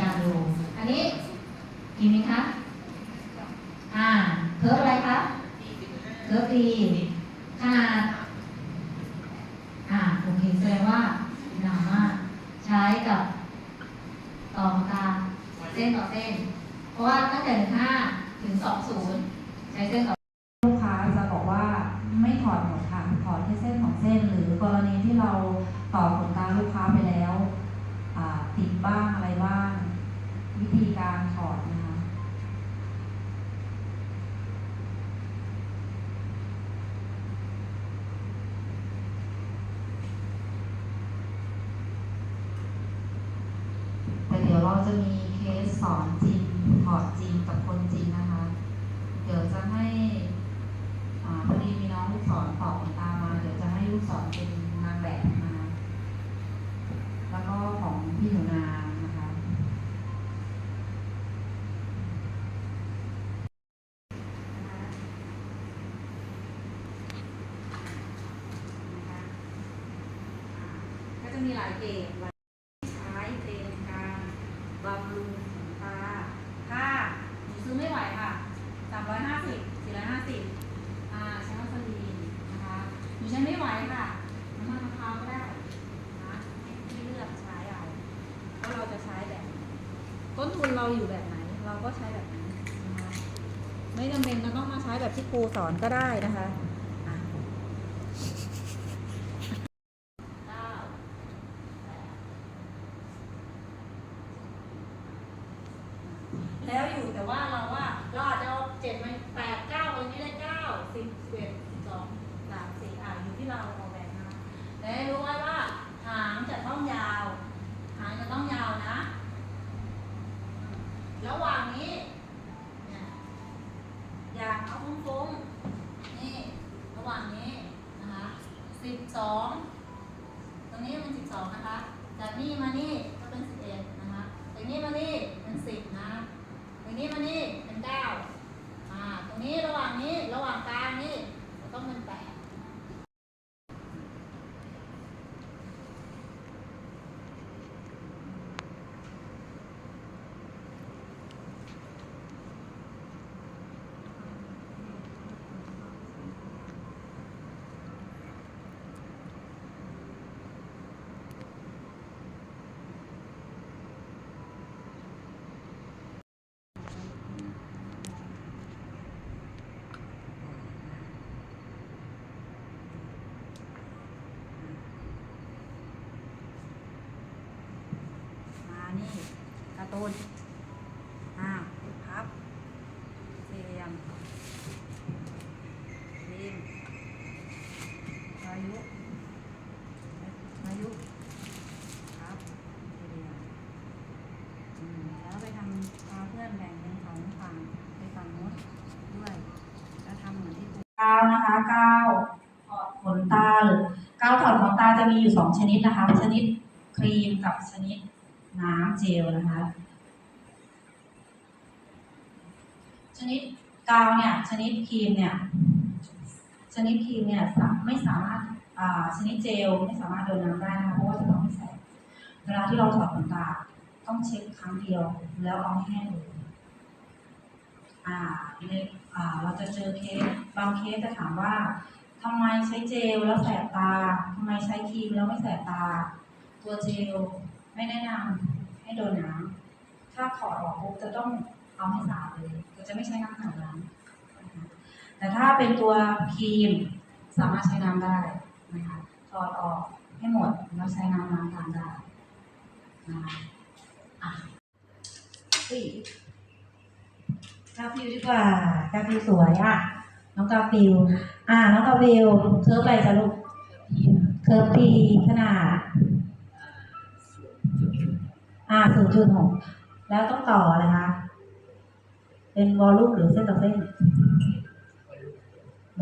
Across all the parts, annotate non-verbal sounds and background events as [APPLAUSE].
การดู อันนี้กี่มิลคะ อ่า เคิร์ฟอะไรคะ เคิร์ฟดีขนาด อ่าโอเคแสดงว่าหนามากใช้กับต่อตาเส้นต่อเส้น เพราะว่าตั้งแต่หนึ่งห้าถึงสองศูนย์ใช้เส้นต่อลูกค้าจะบอกว่าไม่ถอดหมดค่ะถอดแค่เส้นของเส้น หรือกรณีที่เราต่อขนตาลูกค้าไปแล้วติดบ้าง วิธีการถอดนะคะ แต่เดี๋ยวเราจะมีเคสสอนจริ งถอดจริงกับคนจริงนะคะ เดี๋ยวจะให้อพอดีมีน้องลูกศรตอขนตามา เดี๋ยวจะให้ลูกศรเป็นนางแบบมา แล้วก็ของพี่หนูนานะคะ ก็จะมีหลายเกรดหลายใช้เป็นการบำรุงขนตา ถ้าหนูซื้อไม่ไหวค่ะ 350 450อ่าใช้วัสลีนนะคะหนูใช้ไม่ไหวค่ะ น้ำมันมะพร้าวก็ได้นะให้ที่เลือกใช้เอาว่าเราจะใช้แบบไหนต้นทุนเรา อยู่แบบไหน เราก็ใช้แบบนั้นนะคะไม่จำเป็นจะต้องมาใช้แบบที่ครูสอนก็ได้นะคะแล้วอยู่แต่ว่าเราว่าเราอาจจะเอาเจ็ดไหมปดเก้าอะไรนี้ได้เก้าสิบสิบเอ็ดสิบสองสามสี่อะอยู่ที่เราออกแบบมาแต่ให้รู้ไว้ว่าหางจะต้องยาว หางจะต้องยาวนะอืมระหว่างนี้เนี่ยอยากเอาฟุ้งๆนี่ระหว่างนี้นะคะสิบสองตรงนี้เป็นสิบสองนะคะ จากนี่มานี่ก็เป็นสิบเอ็ดนะคะจากนี้มานี่เป็นสิบนะ ตรงนี้มานี่เป็นเก้าอ่า ตรงนี้ระหว่างนี้ระหว่างกลางนี่จะต้องเป็นแปดมานี่การ์ตูนอ่าพับสี่เหลี่ยมริมอายุอายุพับสี่เหลี่ยมอืมแล้วไปทำพาเพื่อนแบ่งเป็นสองฝั่งไปฝั่งโน้นด้วยแล้วทำเหมือนที่ครูกาวนะคะ กาวถอดขนตาหรือกาวถอดขนตาจะมีอยู่สองชนิดนะคะ ชนิดครีมกับชนิดน้ำเจลนะคะ ชนิดกาวเนี่ย ชนิดครีมเนี่ย ชนิดครีมเนี่ยไม่สามารถอ่าชนิดเจลไม่สามารถโดนน้ำได้นะคะเพราะว่าจะต้องไม่แสบเวลาที่เราถอดขนตาต้องเช็คครั้งเดียวแล้วเอาให้แห้งเลยอ่าใน เราจะเจอเคสบางเคสจะถามว่าทำไมใช้เจลแล้วแสบตาทำไมใช้ครีมแล้วไม่แสบตา ตัวเจลไม่แนะนำให้โดนน้ำถ้าถอดออกปุ๊บจะต้องเอาให้สะอาดเลยเราจะไม่ใช้น้ำขนาดนั้นแต่ถ้าเป็นตัวครีมสามารถใช้น้ำได้นะคะถอดออกให้หมดแล้วใช้น้ำล้างตามได้นะคะอะสี่ กาฟิวดีกว่ากาฟิวสวยอะ น้องกาฟิว อะน้องกาฟิว เคิร์ฟอะไรจ้ะลูก เคิร์ฟปีขนาด อ่าศูนย์จุดหกแล้วต้องต่ออะไรคะ เป็นวอลลุ่มหรือเส้นต่อเส้น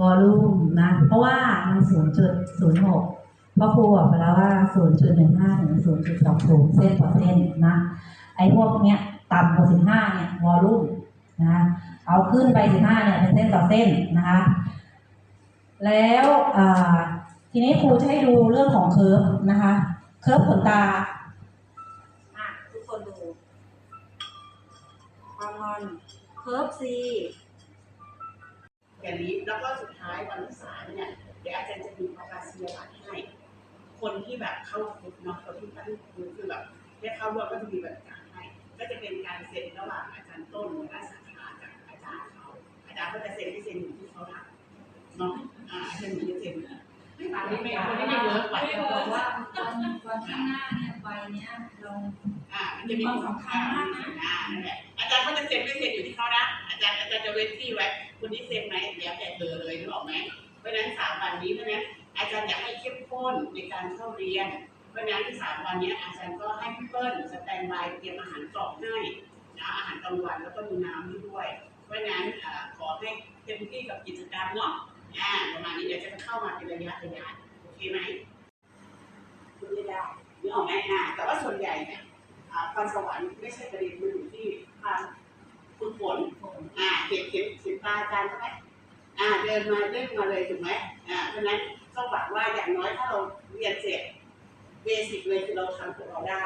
วอลลุ่มนะ เพราะว่ามันศูนย์จุดศูนย์หกเพราะครูบอกไปแล้วว่าศูนย์จุดหนึ่งห้าถึงศูนย์จุดสองศูนย์เส้นต่อเส้นนะ ไอ้พวกเนี้ยต่ำกว่าสิบห้าเนี่ยวอลลุ่ม นะเอาขึ้นไปสิบห้าเนี่ยเป็นเส้นต่อเส้นนะคะ แล้วทีนี้ครูจะให้ดูเรื่องของเคิร์ฟนะคะ เคิร์ฟขนตาทุกคนดูความงอนเคิร์ฟซีอย่างนี้แล้วก็สุดท้ายวันที่สามเนี่ยเดี๋ยวอาจารย์จะมีประกาศเสียบัตรให้คนที่แบบเข้าคุกเนาะคนที่เข้าคุกคือแบบได้เข้าร่วมก็จะมีบริการให้ก็จะเป็นการเซ็นระหว่างอาจารย์ต้นหัวหน้าสาขา อาจารย์ก็จะเซ็นที่เซ็นอยู่ที่เขาทำเนาะอ่าเซ็นอยู่ที่เซ็นไม่ผ่านไม่ไม่ไม่เวิร์กไปไม่บอกว่าวันวันข้างหน้าเนี่ยใบเนี้ยเราอ่ามันจะมีความสำคัญมากนะอ่านั่นแหละอาจารย์เขาจะเซ็นไม่เซ็นอยู่ที่เขานะอาจารย์อาจารย์จะเว้นที่ไว้คุณที่เซ็นไหมแล้วแต่เธอเลยนึกออกไหมเพราะนั้นสามวันนี้เพราะนั้นอาจารย์อยากให้เข้มข้นในการเข้าเรียนเพราะนั้นสามวันนี้อาจารย์ก็ให้พี่เปิ้ลสแตนบายเตรียมอาหารกล่องให้นะอาหารกลางวันแล้วก็มีน้ำให้ด้วย เพราะฉะนั้นขอให้เต็มที่กับกิจกรรมเนาะอ่าประมาณนี้เดี๋ยวจะเข้ามาเป็นระยะระยะโอเคไหมคุณไม่ได้นึกออกไหมอ่าแต่ว่าส่วนใหญ่เนี่ยอ่าพรสวรรค์ไม่ใช่ประเด็นมันอยู่ที่ความฝึกฝนอ่าเห็นเห็นเห็นตาอาจารย์ใช่ไหมอ่าเดินมาเล่นมาเลยถูกไหมอ่าเพราะนั้นก็หวังว่าอย่างน้อยถ้าเราเรียนเสร็จเบสิกเลยคือเราทำของเราได้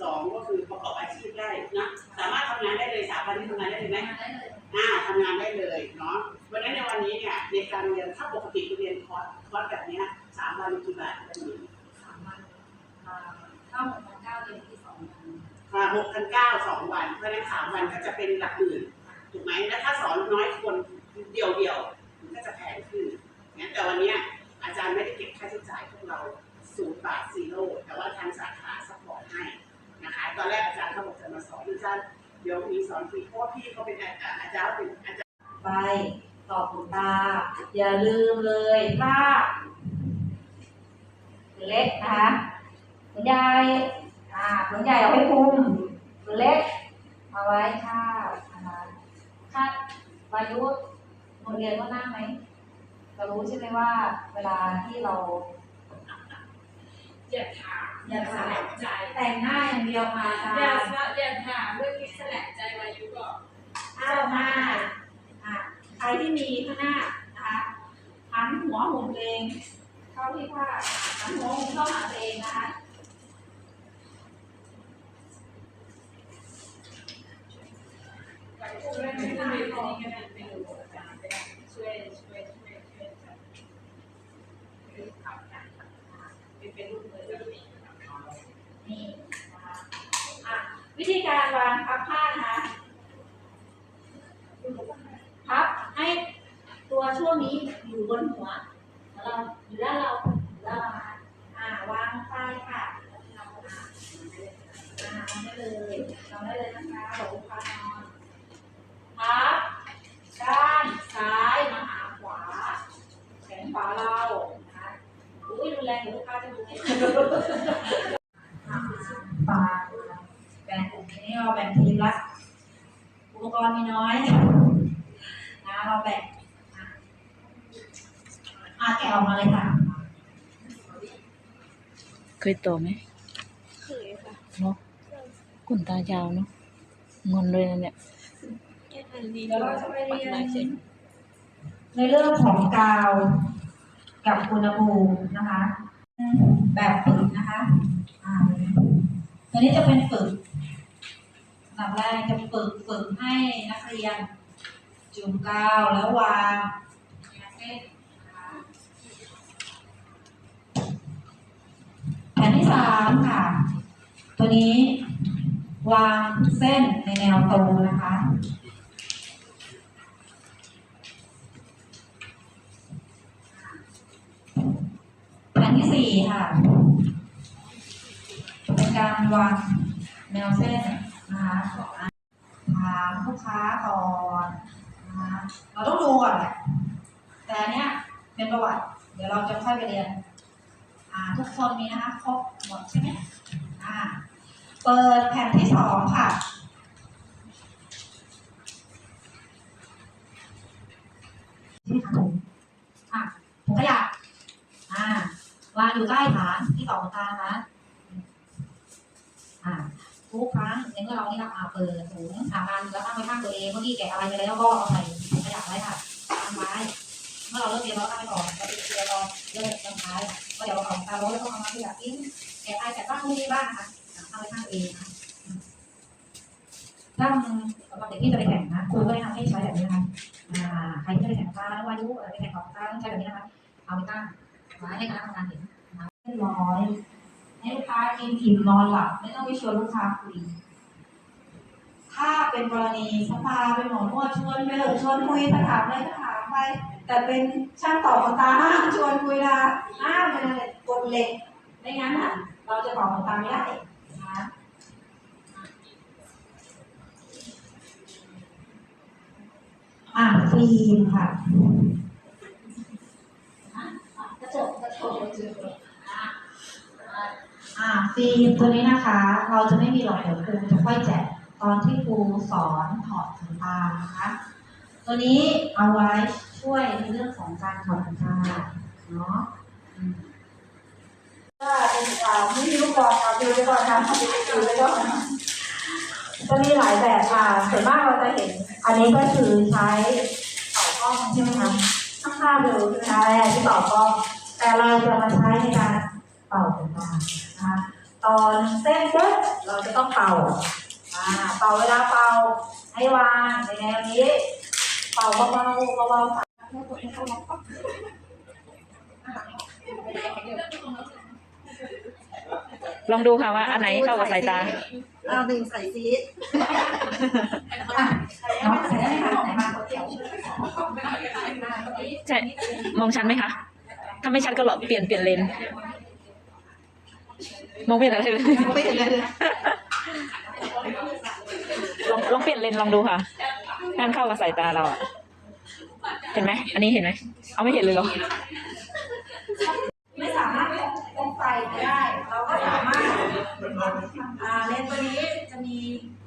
สองก็คือประกอบอาชีพได้นะสามารถทำงานได้เลยสามวันนี้ทำงานได้เลยไหมได้เลย อ่าทำงานได้เลยเนาะวันนั้นในวันนี้เนี่ยในการเรียนถ้าปกติเรียนคอร์สคอร์สแบบเนี้ยสามวันกี่บาทแบบนี้สามวันอ่าเข้าหกพันเก้าเดือนที่สองวันอ่าหกพันเก้าสองวันเพราะฉะนั้นสามวันก็จะเป็นหลักหมื่นถูกไหมแล้วถ้าสอนน้อยคนเดียวเดียวๆมันก็จะแพงขึ้นงั้นแต่วันเนี้ยอาจารย์ไม่ได้เก็บค่าใช้จ่ายพวกเราศูนย์บาทซีโร่แต่ว่าทางสาขาสปอร์ตให้นะคะตอนแรกอาจารย์เขาบอกจะมาสอนอาจารย์ เดี๋ยวมีสอนฟรีเพราะว่าพี่เขาเป็นอาจารย์อาจารย์เป็นอาจารย์ไปตอบคุณตา อย่าลืมเลยถ้าตัวเล็กนะคะตัวใหญ่อ่าตัวใหญ่เอาไว้คุมตัวเล็กเอาไว้ค่านะคะค่าวายุโรงเรียนก็นั่งไหมเรารู้ใช่ไหมว่าเวลาที่เรา อย่าถามอย่าถามแสลงใจแต่งหน้าอย่างเดียวมาจ้าอย่าอย่าถามเรื่องที่แสลงใจวายุก่อนอ้าวมาอะใครที่มีข้างหน้านะคะหันหัวหมุนตัวเองเข้าที่ผ้าหันหัวหมุนเข้าหาตัวเองนะคะกับผู้เล่นไม่ได้ไม่ได้ก็ได้ไม่รู้อาจารย์ไปได้ช่วยช่วยช่วยช่วยอาจารย์คือทำงานเป็นเป็นลูกมือก็มี นี่นะคะอะ วิธีการวางพับผ้านะคะพับให้ตัวช่วงนี้อยู่บนหัวของเราอยู่ด้านเราอยู่ด้านเรานะคะอ่าวางไฟค่ะเราอะอ่าวางได้เลยทำได้เลยนะคะบอกลูกค้านอนพับด้านซ้ายมาหาขวาแขนขวาเรานะคะอุ้ยรุนแรงเดี๋ยวลูกค้าจะดูไม่ทัน ปลาแบ่งกลุ่มนี้ เราแบ่งทีมละ อุปกรณ์มีน้อยนะเราแบ่งอะอะแกะออกมาเลยค่ะ เคยต่อไหมเคยค่ะเนาะขนตายาวเนาะงอนเลยนะเนี่ยแค่อันนี้เดี๋ยวเราจะไปเรียนลายเซ็นในเรื่องของกาวกับอุณหภูมินะคะ แบบฝึกนะคะ อ่า ตัวนี้จะเป็นฝึก อันดับแรกจะฝึกฝึกให้นักเรียน จุ่มกาวแล้ววางเส้นแผนที่สามค่ะ ตัวนี้ วางเส้นในแนวตรงนะคะแผนที่สี่ค่ะเป็นการวางแนวเส้น นะคะถามลูกค้าก่อนนะคะเราต้องดูก่อนแหละแต่เนี้ยเป็นประวัติ เดี๋ยวเราจะค่อยไปเรียน อ่า ทุกคนมีนะคะครบหมดใช่ไหมอ่า เปิดแผ่นที่สองค่ะที่ทางผมอะถุงขยะอ่าวางอยู่ใต้ฐานที่ต่อตานะ ทุกครั้งในเมื่อเรานี่นะอ่าเปิดถุงอ่าวางแล้วตั้งไว้ข้างตัวเองเมื่อกี้แกะอะไรไปแล้วก็เอาใส่ถุงขยะไว้ค่ะตั้งไว้เมื่อเราเลิกเรียนเราตั้งไว้ก่อนเราจะเรียนรอเลิกตอนท้ายก็เดี๋ยวเราเอาตามรถแล้วก็เอามาขยะทิ้งแกะอะไรแกะบ้างไม่บ้างนะคะตั้งไว้ข้างตัวเองนะถ้าสำหรับเด็กที่จะไปแข่งนะครูก็แนะนำให้ใช้แบบนี้นะคะใครที่จะไปแข่งตาแล้ววายุไปแข่งของตาต้องใช้แบบนี้นะคะเอาไปตั้งไว้ให้คณะกรรมการเห็นนะคะเรียบร้อย ให้ลูกค้ากินอิ่มนอนหลับ ไม่ต้องไปชวนลูกค้าคุย ถ้าเป็นกรณีสปาเป็นหมอนวดชวนไปเถอะชวนคุยถ้าถามอะไรก็ถามไป แต่เป็นช่างต่อขนตาห้ามชวนคุยนะห้ามเป็นอะไรกฎเหล็กไม่งั้นอะ เราจะต่อขนตาไม่ได้นะอ่าฟิล์มค่ะกระจกกระจกกระจก ฟิล์มตัวนี้นะคะ เราจะไม่มีหรอกเดี๋ยวครูจะค่อยแจกตอนที่ครูสอนถอดขนตานะคะ ตัวนี้เอาไว้ช่วยในเรื่องของการถอดขนตาเนาะก็เป็นอ่าไม่มีลูกบอลค่ะดูไปก่อนค่ะดูไปก่อนจะมีหลายแบบค่ะส่วนมากเราจะเห็น อันนี้ก็คือใช้ต่อกล้องใช่ไหมคะช่างภาพดูใช่ไหมคะที่ต่อกล้องแต่เราจะมาใช้ในการเป่าขนตานะคะ ตอนเส้นปุ๊บเราจะต้องเป่าอ่าเป่าเวลาเป่าให้วางในแนวนี้ เป่าเบาๆเบาๆค่ะลองดูค่ะว่าอันไหนเข้ากับสายตาเราดึงใส่ซีดน้องใส่ได้ไหมคะไหนมาเดี๋ยวใช่ มองชัดไหมคะ ถ้าไม่ชัดก็ลองเปลี่ยนเปลี่ยนเลน มองไม่เห็นอะไรเลย ไม่เห็นเลยลองลองเปลี่ยนเลนลองดูค่ะให้มันเข้ากับสายตาเราอะเห็นไหม อันนี้เห็นไหม เอาไม่เห็นเลยเหรอ ไม่สามารถลงไฟไปได้ เราก็สามารถอ่าเลนส์ตัวนี้จะมี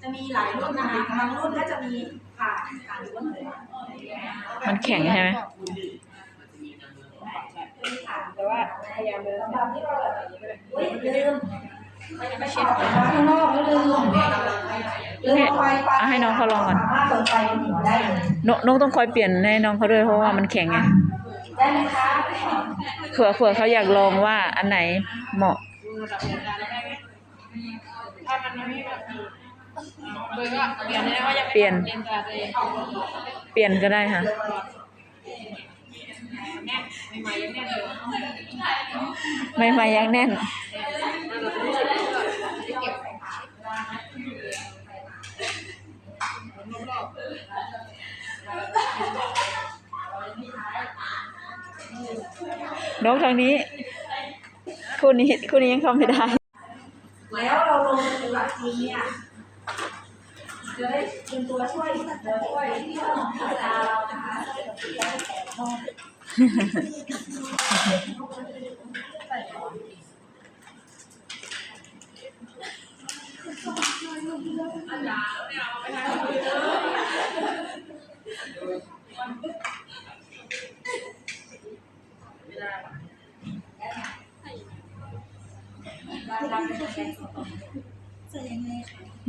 จะมีหลายรุ่นนะคะบางรุ่นก็จะมีผ่าผ่าหรือว่าเหนือ มันแข็งใช่ไหม แต่ว่าพยายามเลยสำหรับที่เราแบบอุ้ยลืมไม่ใช่ข้างนอกลืมลืมไฟไปเอาให้น้องเขาลองก่อนสามารถเปิดไฟบนหัวได้เลยนกนกต้องคอยเปลี่ยนให้น้องเขาด้วยเพราะว่ามันแข็งไงเผื่อเผื่อเขาอยากลองว่าอันไหนเหมาะถ้ามันไม่แบบเปลี่ยนได้ว่าจะเปลี่ยนเปลี่ยนก็ได้ค่ะ ใหม่ๆยังแน่นอยู่ไม่ไม่ยังแน่น นกทางนี้ คู่นี้คู่นี้ยังเข้าไม่ได้ แล้วเราลงปฏิบัติทีเนี่ยจะได้เป็นตัวช่วยตัวช่วยที่เราทำเรานะคะ น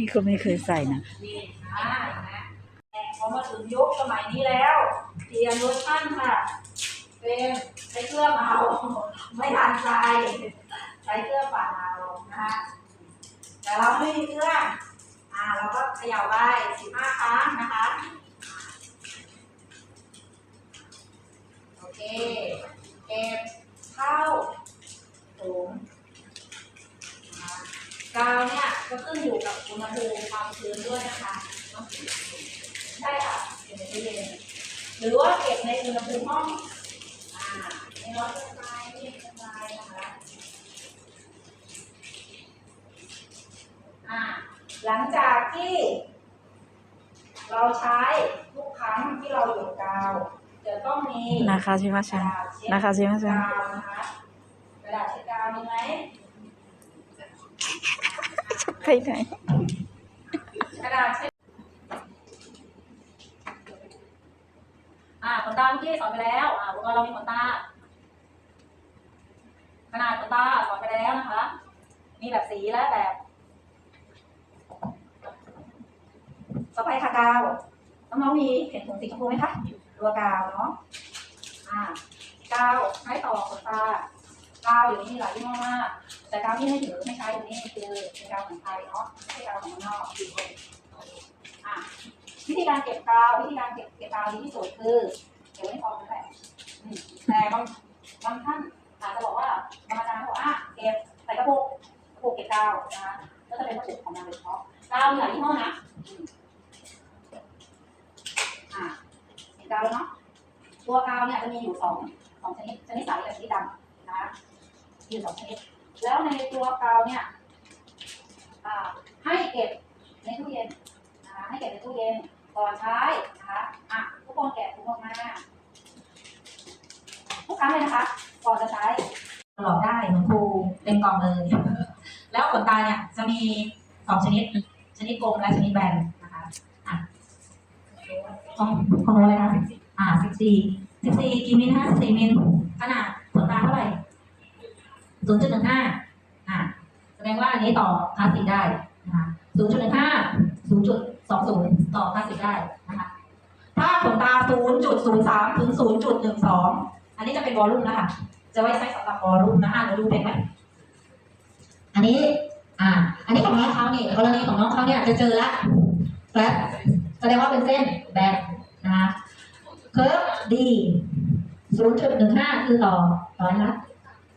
ี่ก็ไม่เคยใส่นะอ่าพอมาถึงยุคสมัยนี้แล้วเปลี่ยนเวอร์ชันค่ะ เป็นใช้เครื่องเอาไม่ทันใจใช้เครื่องปั่นเอานะคะแต่เราไม่มีเครื่องอ่าเราก็เขย่าไปสิบห้าครั้งนะคะโอเคเก็บเข้าถุงนะกาวเนี่ยก็ขึ้นอยู่กับอุณหภูมิความชื้นด้วยนะคะใช่ค่ะเก็บในตู้เย็นหรือว่าเก็บในอุณหภูมิห้อง ไม่ร้อนเกินไปไม่เย็นเกินไปนะคะอ่าหลังจากที่ เราใช้ทุกครั้งที่เราหยดกาว จะต้องมีนาคาชิมากชัระงดาษเช็ดนาคาชิมาชังกาวนะคะกระดาษเช็ดกาวมีไหมไปไหนกระดาษเช็ดอ่าขนตาเมื่อกี้สอนไปแล้ว อ่าอุปกรณ์เรามีขนตา ขนาดตาสอนไปแล้วนะคะ มีแบบสีและแบบสไปร์คากาว น้องๆมีเห็นถุงสีชมพูไหมคะตัวกาวเนาะอ่ากาวใช้ต่อขนตากาวอยู่นี่หลายยี่ห้อมาก แต่กาวที่ให้ถือไม่ใช้อยู่นี่คือเป็นกาวของไทยเนาะไม่ใช่กาวของเมืองนอกการเก็บกาววิธีการเก็บเก็บกาวดีที่สุดคือเก็บไว้ในซองนั่นแหละแต่บางบางท่านอาจจะบอกว่าบางอาจารย์บอกว่าเก็บใส่กระปุก กระปุกเก็บกาวนะคะก็จะเป็นกระปุของมันโดยเฉพาะกาวมีหลายยี่ห้อนะอ่าเห็นกาวแล้วเนาะตัวกาวเนี่ยจะมีอยู่สองสองชนิดชนิดใสกับชนิดดำนะคะมีอยู่สองชนิดแล้วในตัวกาวเนี่ยอ่าให้เก็บในตู้เย็นนะคะให้เก็บในตู้เย็นก่อนใช้นะคะอะทุกคนแกะถุงออกมาทุกครั้งเลยนะคะก่อนจะใช้หลอกได้เหมือนครูเป็นกองเลย แล้วขนตาเนี่ยจะมีสองชนิด ชนิดกลมและชนิดแบนนะคะอะของของโน้ตเลยนะอ่าสิบสี่สิบสี่กี่มิลนะคะสิบสี่มิลขนาดขนตาเท่าไหร่ศูนย์จุดหนึ่งห้าอ่าแสดงว่าอันนี้ต่อคลาสสิกได้นะคะศูนย์จุดหนึ่งห้าศูนย์จุดสองศูนย์ต่อคลาสสิกได้นะคะ ถ้าขนตาศูนย์จุดศูนย์สามถึงศูนย์จุดหนึ่งสองอันนี้จะเป็นวอลลุ่มแล้วค่ะ จะไว้ใช้สำหรับวอลลุ่มนะคะเราดูเป็นไหม อันนี้ อ่า อันนี้ของน้องเขาเนี่ยกรณีของน้องเขาเนี่ยจะเจอละแฟลแสดงว่าเป็นเส้นแบนนะคะเคิร์ฟดีศูนย์จุดหนึ่งห้าคือต่อต่ออะไรนะ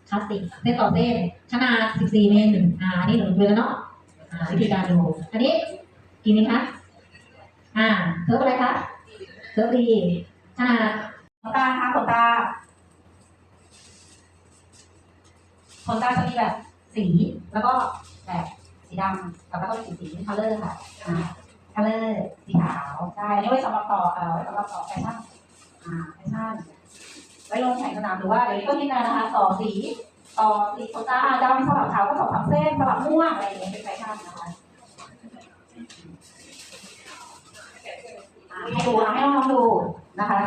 คลาสสิกเส้นต่อเส้นขนาด14เมตรอ่านนี่หนูดูแล้วเนาะอ่าวิธีการดู อันนี้กี่เมตรคะอ่าเคิร์ฟอะไรคะเคิร์ฟดีขนาดขนตาคะขนตาขนตาจะมีแบบสี แล้วก็แบบสีดำแล้วก็สีสีคัลเลอร์ค่ะอ่าคัลเลอร์สีขาวใช่อันนี้ไว้สำหรับต่อเอ่อไว้สำหรับต่อแฟชั่นอ่าแฟชั่นไว้ลงแข่งสนามหรือว่าเดี๋ยวนี้ก็มีการนะคะต่อสีต่อสีขนตาดำสลับขาวก็สองสามเส้นสลับม่วงอะไรอย่างเงี้ยเป็นแฟชั่นนะคะอ่าให้ดูให้น้องดูนะคะ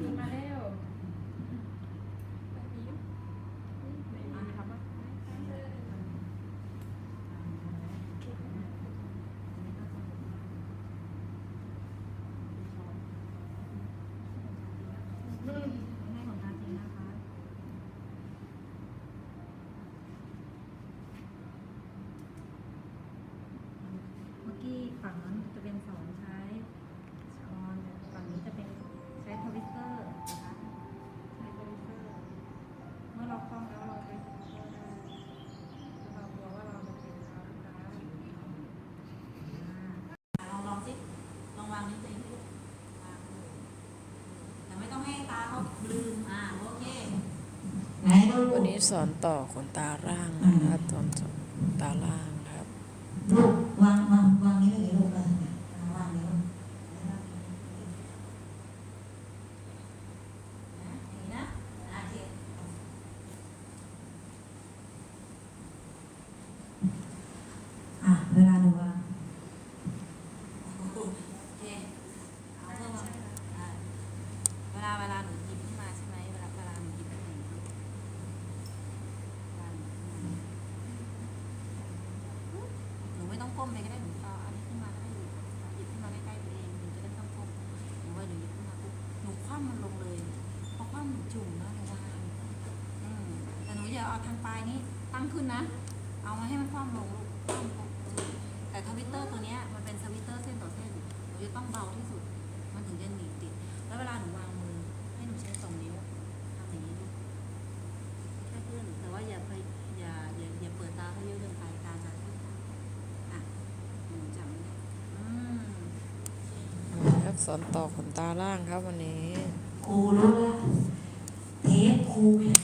今ね [LAUGHS] วันนี้สอนต่อขนตาร่างนะครับตอนตาล่างครับวางวางวาง ต้องเบาที่สุด มันถึงจะหนีบติด แล้วเวลาหนูวางมือ ให้หนูใช้สองนิ้วทำอย่างนี้ดูแเพื่อนแต่ว่าอย่าไปอย่าอย่าอย่าเปิดตาให้เยอะเกินไปตาจะขึ้นอะหนูจำไม่ได้อืมครับสอนต่อขนตาล่างครับวันนี้ ครูรู้แล้วเทปครูไม่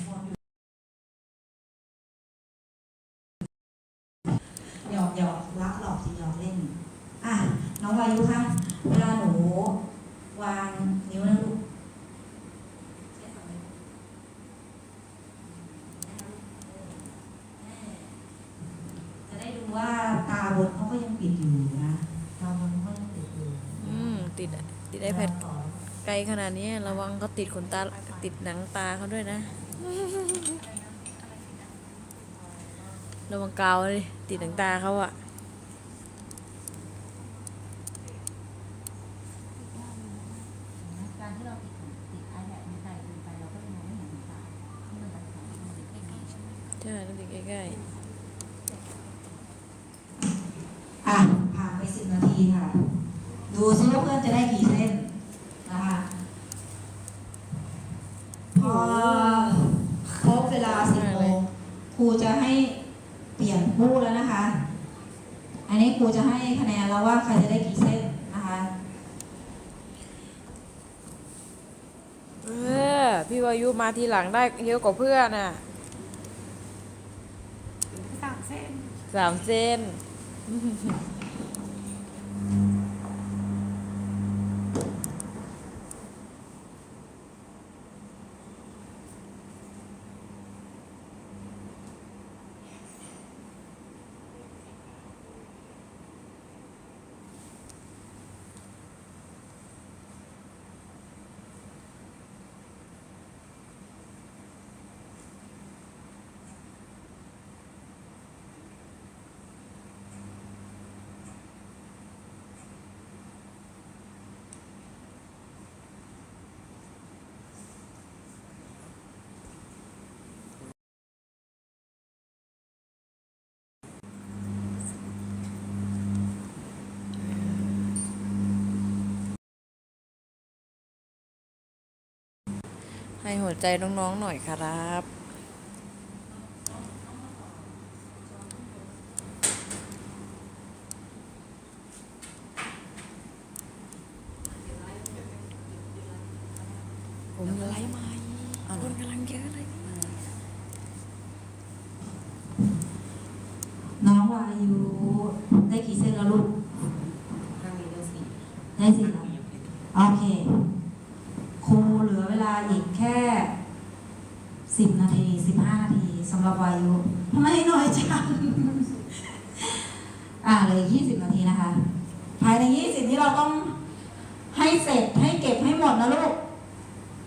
ไลขนาดนี้ระวังเขาติดขนตาติดหนังตาเขาด้วยนะ ระวังกาวเลยติดหนังตาเขาอะ มาทีหลังได้เยอะกว่าเพื่อนอะสามเส้นสามเส้น ให้หัวใจน้องๆหน่อยครับ ผมอะไรมคนกำลังเยอะเลยน้องวายุได้กี่เส้นแล้วลูก สำหรับวายุทำไมน้อยจังอ่าเหลยยี่สิบนาทีนะคะ ภายในยี่สิบนี้เราต้องให้เสร็จให้เก็บให้หมดนะลูก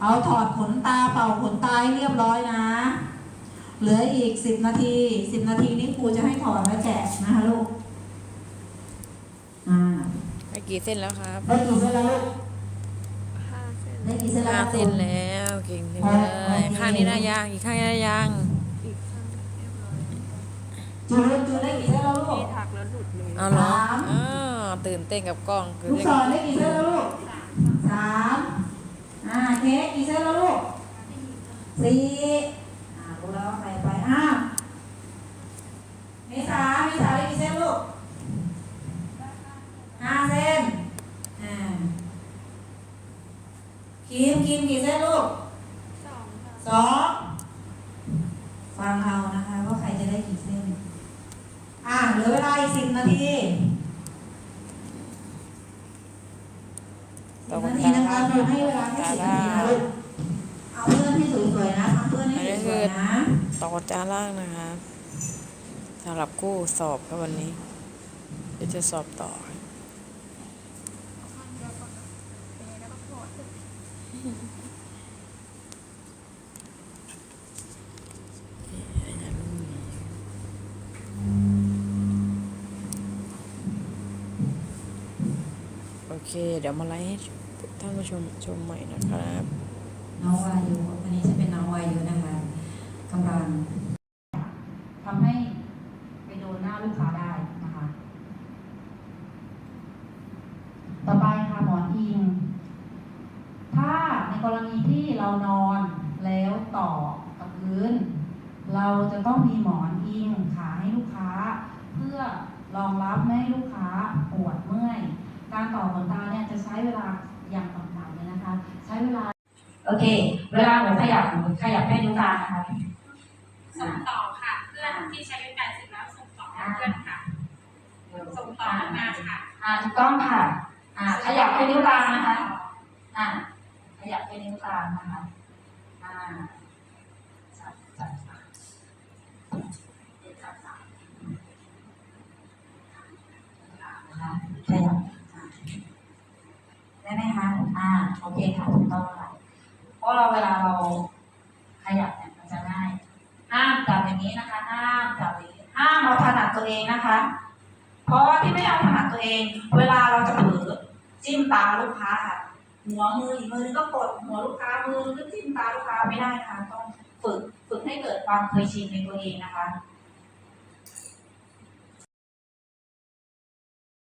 เอาถอดขนตาเป่าขนตาให้เรียบร้อยนะ เหลืออีกสิบนาทีสิบนาทีนี้ครูจะให้ถอดและแจกนะคะลูก อ่าได้กี่เส้นแล้วครับได้กี่เส้นแล้วลูกได้กี่เส้นแล้วห้าครับเส้นแล้วเก่งจังเลยข้างนี้น่ายางอีกข้างนี้น่ายาง จูนจูนได้กี่เส้นแล้วลูกเอาเหรอสามอ่าตื่นเต้นกับกล้องคือลูกศรได้กี่เส้นแล้วลูกสามอ่าเค้กกี่เส้นแล้วลูกสี่อ่ารู้แล้วว่าใครไปอ้าวเมษาเมษาได้กี่เส้นลูกห้าเส้นอ่าคิมคิมกี่เส้นลูกสองฟังเอานะคะว่าใครจะได้กี่เส้น อ่าเหลือเวลาอีกสิบนาทีต่อนากันทีตานะคะล่างเราให้เวลาแค่สิบนาทีนะลูกเอาเพื่อนให้สวยๆนะทำเพื่อนให้สวยๆนะต่อกันตาล่างนะคะสำหรับกู้สอบครับวันนี้ เดี๋ยวจะสอบต่อโอ เคเดี๋ยวมาไลฟ์ให้ท่านผู้ชมชมใหม่นะครับน้องวายุวันนี้จะเป็นน้องวายุนะคะกำลังทำให้ไปโดนหน้าลูกค้าได้นะคะ ต่อไปค่ะหมอนอิง ถ้าในกรณีที่เรานอนแล้วต่อกับพื้น เราจะต้องมีหมอนอิงขาให้ลูกค้า เพื่อรองรับไม่ให้ลูกค้า เคเวลาหนูขยับหนูขยับแค่นิ้วกลางนะคะส่งต่อค่ะ เพื่อนที่ใช้เป็นแปดสิบแล้วส่งต่อให้เพื่อนค่ะ ส่งต่อมาค่ะอ่าถูกต้องค่ะ อ่า ขยับแค่นิ้วกลางนะคะ อ่าขยับแค่นิ้วกลางนะคะ อ่าจับจับจับจับจับนะคะขยับอ่าได้ไหมคะ อ่า โอเคค่ะ ถูกต้องค่ะเพ ราะเราเวลาเราขยับเนี่ยมันจะง่าย ห้ามจับอย่างนี้นะคะ ห้ามจับอย่างนี้ห้ามเอาถนัดตัวเองนะคะ เพราะว่าที่ไม่เอาถนัดตัวเอง เวลาเราจะเผลอจิ้มตาลูกค้าค่ะหัวมืออีกมือนึงก็กดหัวลูกค้ามือก็จิ้มตาลูกค้าไม่ได้นะคะต้องฝึกฝึกให้เกิดความเคยชินในตัวเองนะคะ